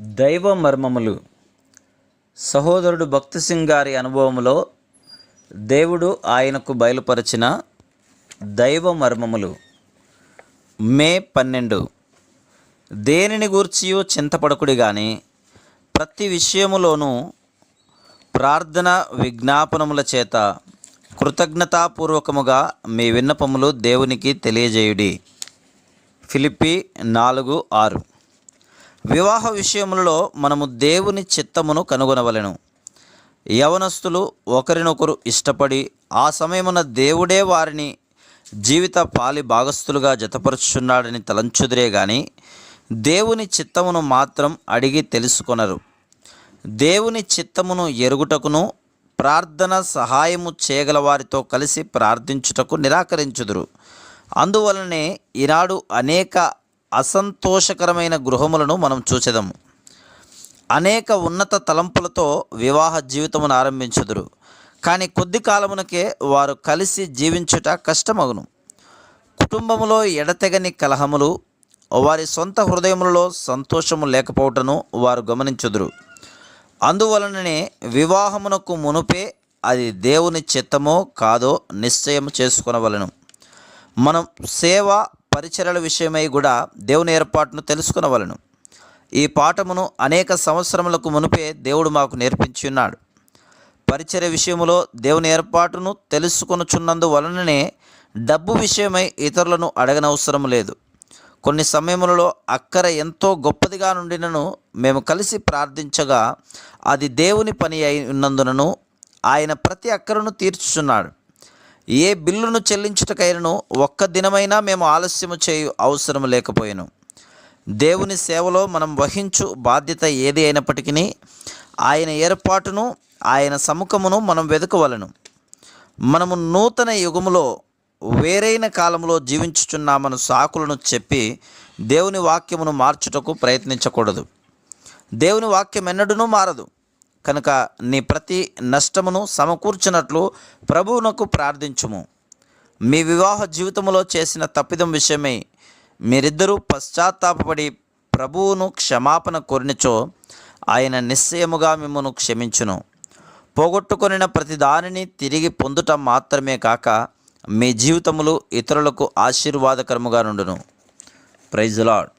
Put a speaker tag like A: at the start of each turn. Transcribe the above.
A: దైవ మర్మములు సహోదరుడు భక్తి సింగ్ గారి అనుభవములో దేవుడు ఆయనకు బయలుపరిచిన దైవ మర్మములు మే పన్నెండు. దేనిని గూర్చియో చింతపడకుడి కానీ ప్రతి విషయములోనూ ప్రార్థన విజ్ఞాపనముల చేత కృతజ్ఞతాపూర్వకముగా మీ విన్నపములు దేవునికి తెలియజేయుడి. ఫిలిప్పి నాలుగు ఆరు. వివాహ విషయములలో మనము దేవుని చిత్తమును కనుగొనవలెను. యవనస్తులు ఒకరినొకరు ఇష్టపడి ఆ సమయమున దేవుడే వారిని జీవిత పాలి భాగస్థులుగా జతపరుచుచున్నాడని తలంచుదురే గాని దేవుని చిత్తమును మాత్రం అడిగి తెలుసుకొనరు. దేవుని చిత్తమును ఎరుగుటకును ప్రార్థన సహాయము చేయగల వారితో కలిసి ప్రార్థించుటకు నిరాకరించుదురు. అందువలనే ఈనాడు అనేక అసంతోషకరమైన గృహములను మనం చూచెదము. అనేక ఉన్నత తలంపులతో వివాహ జీవితమును ఆరంభించుదురు. కానీ కొద్ది కాలమునకే వారు కలిసి జీవించుట కష్టమగును. కుటుంబములో ఎడతెగని కలహములు వారి సొంత హృదయములలో సంతోషము లేకపోవటను వారు గమనించుదురు. అందువలననే వివాహమునకు మునుపే అది దేవుని చిత్తమో కాదో నిశ్చయం చేసుకొనవలెను. మనం సేవ పరిచర్యల విషయమై కూడా దేవుని ఏర్పాటును తెలుసుకునవలను. ఈ పాఠమును అనేక సంవత్సరములకు మునుపే దేవుడు మాకు నేర్పించి ఉన్నాడు. పరిచర్య విషయములో దేవుని ఏర్పాటును తెలుసుకొనుచున్నందు వలననే డబ్బు విషయమై ఇతరులను అడగనవసరం లేదు. కొన్ని సమయములలో అక్కర ఎంతో గొప్పదిగా నుండినను మేము కలిసి ప్రార్థించగా అది దేవుని పని అయి ఉన్నందునను ఆయన ప్రతి అక్కరను తీర్చుచున్నాడు. ఏ బిల్లును చెల్లించుటకైనను ఒక్క దినమైనా మేము ఆలస్యము చేయు అవసరం లేకపోయాను. దేవుని సేవలో మనం వహించు బాధ్యత ఏది అయినప్పటికీ ఆయన ఏర్పాటును ఆయన సముఖమును మనం వెతుకవలను మనము నూతన యుగములో వేరైన కాలంలో జీవించుచున్నామను సాకులను చెప్పి దేవుని వాక్యమును మార్చుటకు ప్రయత్నించకూడదు. దేవుని వాక్యం ఎన్నడూనూ మారదు. కనుక నీ ప్రతి నష్టమును సమకూర్చినట్లు ప్రభువునకు ప్రార్థించుము. మీ వివాహ జీవితంలో చేసిన తప్పిదం విషయమై మీరిద్దరూ పశ్చాత్తాపడి ప్రభువును క్షమాపణ కోరినచో ఆయన నిశ్చయముగా మిమ్మను క్షమించును. పోగొట్టుకొనిన ప్రతి దానిని తిరిగి పొందుట మాత్రమే కాక మీ జీవితములు ఇతరులకు ఆశీర్వాదకరముగా నుండును. Praise lord